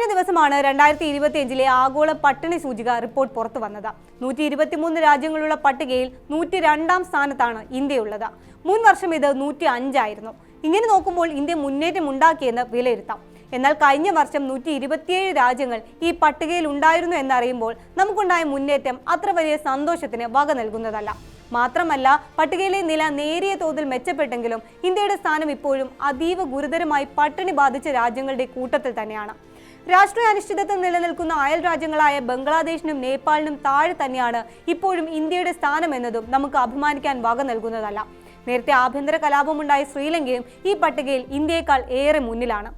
കഴിഞ്ഞ ദിവസമാണ് രണ്ടായിരത്തി ഇരുപത്തിയഞ്ചിലെ ആഗോള പട്ടിണി സൂചിക റിപ്പോർട്ട് പുറത്തു വന്നത്. നൂറ്റി ഇരുപത്തിമൂന്ന് രാജ്യങ്ങളുള്ള പട്ടികയിൽ നൂറ്റി രണ്ടാം സ്ഥാനത്താണ് ഇന്ത്യയുള്ളത്. മുൻ വർഷം ഇത് നൂറ്റി അഞ്ചായിരുന്നു ഇങ്ങനെ നോക്കുമ്പോൾ ഇന്ത്യ മുന്നേറ്റം ഉണ്ടാക്കിയെന്ന് വിലയിരുത്താം. എന്നാൽ കഴിഞ്ഞ വർഷം നൂറ്റി ഇരുപത്തിയേഴ് രാജ്യങ്ങൾ ഈ പട്ടികയിൽ ഉണ്ടായിരുന്നു എന്നറിയുമ്പോൾ നമുക്കുണ്ടായ മുന്നേറ്റം അത്ര വലിയ സന്തോഷത്തിന് വക നൽകുന്നതല്ല. മാത്രമല്ല പട്ടികയിലെ നില നേരിയ തോതിൽ മെച്ചപ്പെട്ടെങ്കിലും ഇന്ത്യയുടെ സ്ഥാനം ഇപ്പോഴും അതീവ ഗുരുതരമായി പട്ടിണി ബാധിച്ച രാജ്യങ്ങളുടെ കൂട്ടത്തിൽ തന്നെയാണ്. രാഷ്ട്രീയ അനിശ്ചിതത്വം നിലനിൽക്കുന്ന അയൽ രാജ്യങ്ങളായ ബംഗ്ലാദേശിനും നേപ്പാളിനും താഴെ തന്നെയാണ് ഇപ്പോഴും ഇന്ത്യയുടെ സ്ഥാനം എന്നതും നമുക്ക് അഭിമാനിക്കാൻ വക നൽകുന്നതല്ല. നേരത്തെ ആഭ്യന്തര കലാപമുണ്ടായ ശ്രീലങ്കയും ഈ പട്ടികയിൽ ഇന്ത്യയെക്കാൾ ഏറെ മുന്നിലാണ്.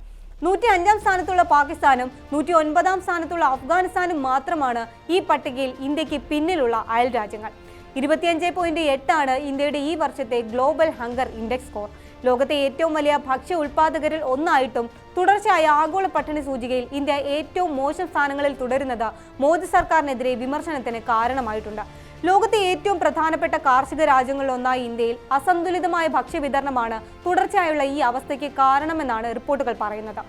നൂറ്റി അഞ്ചാം സ്ഥാനത്തുള്ള പാകിസ്ഥാനും നൂറ്റി ഒൻപതാം സ്ഥാനത്തുള്ള അഫ്ഗാനിസ്ഥാനും മാത്രമാണ് ഈ പട്ടികയിൽ ഇന്ത്യയ്ക്ക് പിന്നിലുള്ള അയൽ രാജ്യങ്ങൾ. ഇരുപത്തിയഞ്ച് പോയിന്റ് എട്ടാണ് ഇന്ത്യയുടെ ഈ വർഷത്തെ ഗ്ലോബൽ ഹങ്കർ ഇൻഡെക്സ് സ്കോർ ലോകത്തെ ഏറ്റവും വലിയ ഭക്ഷ്യ ഉൽപാദകരിൽ ഒന്നായിട്ടും തുടർച്ചയായ ആഗോള പട്ടിണി സൂചികയിൽ ഇന്ത്യ ഏറ്റവും മോശം സ്ഥാനങ്ങളിൽ തുടരുന്നത് മോദി സർക്കാരിനെതിരെ വിമർശനത്തിന് കാരണമായിട്ടുണ്ട്. ലോകത്തെ ഏറ്റവും പ്രധാനപ്പെട്ട കാർഷിക രാജ്യങ്ങളിലൊന്നായ ഇന്ത്യയിൽ അസന്തുലിതമായ ഭക്ഷ്യ വിതരണമാണ് തുടർച്ചയായുള്ള ഈ അവസ്ഥയ്ക്ക് കാരണമെന്നാണ് റിപ്പോർട്ടുകൾ പറയുന്നത്.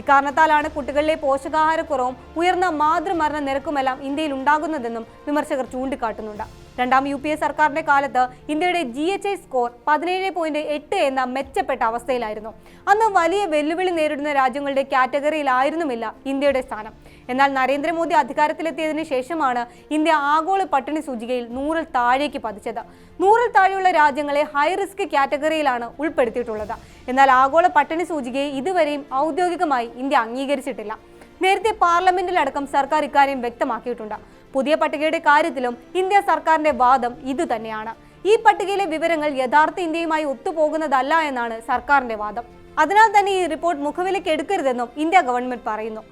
ഇക്കാരണത്താലാണ് കുട്ടികളിലെ പോഷകാഹാരക്കുറവും ഉയർന്ന മാതൃമരണ നിരക്കുമെല്ലാം ഇന്ത്യയിൽ ഉണ്ടാകുന്നതെന്നും വിമർശകർ ചൂണ്ടിക്കാട്ടുന്നുണ്ട്. രണ്ടാം യു പി എ സർക്കാരിന്റെ കാലത്ത് ഇന്ത്യയുടെ ജി എച്ച് ഐ സ്കോർ പതിനേഴ് പോയിന്റ് എട്ട് എന്ന മെച്ചപ്പെട്ട അവസ്ഥയിലായിരുന്നു. അന്ന് വലിയ വെല്ലുവിളി നേരിടുന്ന രാജ്യങ്ങളുടെ കാറ്റഗറിയിലായിരുന്നുമില്ല ഇന്ത്യയുടെ സ്ഥാനം. എന്നാൽ നരേന്ദ്രമോദി അധികാരത്തിലെത്തിയതിനു ശേഷമാണ് ഇന്ത്യ ആഗോള പട്ടിണി സൂചികയിൽ നൂറിൽ താഴേക്ക് പതിച്ചത്. നൂറിൽ താഴെയുള്ള രാജ്യങ്ങളെ ഹൈ റിസ്ക് കാറ്റഗറിയിലാണ് ഉൾപ്പെടുത്തിയിട്ടുള്ളത്. എന്നാൽ ആഗോള പട്ടിണി സൂചികയെ ഇതുവരെയും ഔദ്യോഗികമായി ഇന്ത്യ അംഗീകരിച്ചിട്ടില്ല. നേരത്തെ പാർലമെന്റിലടക്കം സർക്കാർ ഇക്കാര്യം വ്യക്തമാക്കിയിട്ടുണ്ട്. പുതിയ പട്ടികയുടെ കാര്യത്തിലും ഇന്ത്യ സർക്കാരിന്റെ വാദം ഇതുതന്നെയാണ്. ഈ പട്ടികയിലെ വിവരങ്ങൾ യഥാർത്ഥ ഇന്ത്യയുമായി ഒത്തുപോകുന്നതല്ല എന്നാണ് സർക്കാരിന്റെ വാദം. അതിനാൽ തന്നെ ഈ റിപ്പോർട്ട് മുഖവിലേക്ക് എടുക്കരുതെന്നും ഇന്ത്യ ഗവൺമെന്റ് പറയുന്നു.